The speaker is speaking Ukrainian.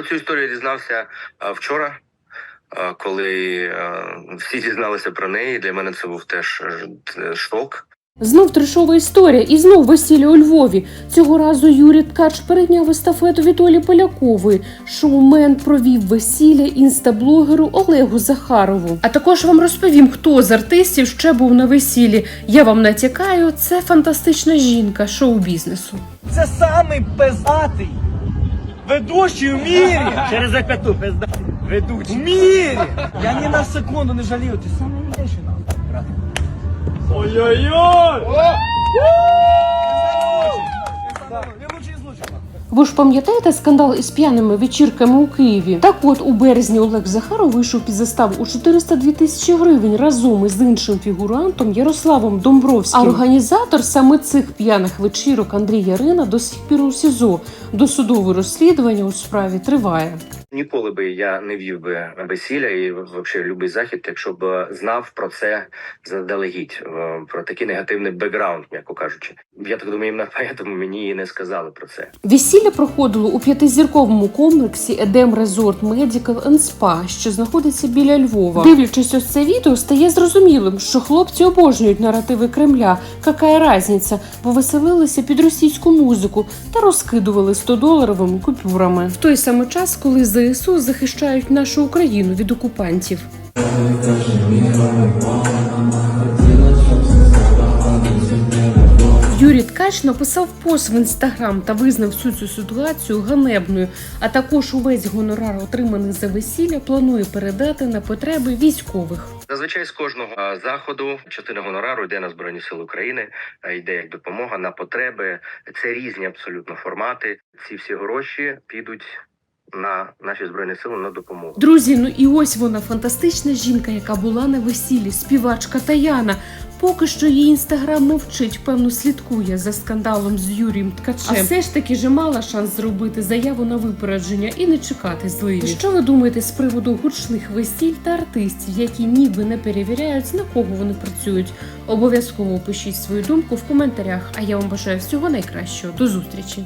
Про цю історію дізнався вчора, коли всі дізналися про неї. Для мене це був теж е, шок. Знов трешова історія і знов весілля у Львові. Цього разу Юрій Ткач перейняв естафету від Олі Полякової. Шоумен провів весілля інстаблогеру Олегу Захарову. А також вам розповім, хто з артистів ще був на весіллі. Я вам натякаю, це фантастична жінка шоу-бізнесу. Це самий пиздатий ведучий в мірі. Через запяту пизда. В Ведучий. мірі. Я ні на секунду не жалію. Ти саме найбільший нахуй, брат. Ой-ой-ой! Він лучший із лучших. Ви ж пам'ятаєте скандал із п'яними вечірками у Києві? Так от у березні Олег Захаров вийшов під заставу у 402 тисячі гривень разом із іншим фігурантом Ярославом Домбровським. А організатор саме цих п'яних вечірок Андрій Ярина до сих пір у СІЗО. Досудове розслідування у справі триває. Ніколи би я не вів би весілля і взагалі любий захід, якщо б знав про це заздалегідь, е, про такий негативний бекграунд, м'яко кажучи. Я так думаю, іменно поэтому мені і не сказали про це. Весілля проходило у п'ятизірковому комплексі Едем Резорт Medical and Spa, що знаходиться біля Львова. Дивлячись ось це відео, стає зрозумілим, що хлопці обожнюють наративи Кремля. Какая разниця? Бо веселилися під російську музику та розкидували 100-доларовими купюрами. В той самий час, коли ЗСУ захищають нашу Україну від окупантів. Юрій Ткач написав пост в інстаграм та визнав всю цю ситуацію ганебною. А також увесь гонорар, отриманий за весілля, планує передати на потреби військових. Зазвичай з кожного заходу частина гонорару йде на збройні сили України, йде як допомога на потреби. Це різні абсолютно формати. Ці всі гроші підуть на наші збройні сили на допомогу. Друзі, ну і ось вона фантастична жінка, яка була на весіллі, співачка Таяна. Поки що її інстаграм мовчить, певно, слідкує за скандалом з Юрієм Ткачем. А все ж таки же мала шанс зробити заяву на випередження і не чекати зливі. Що ви думаєте з приводу гучних весіль та артистів, які ніби не перевіряють, на кого вони працюють? Обов'язково пишіть свою думку в коментарях. А я вам бажаю всього найкращого. До зустрічі!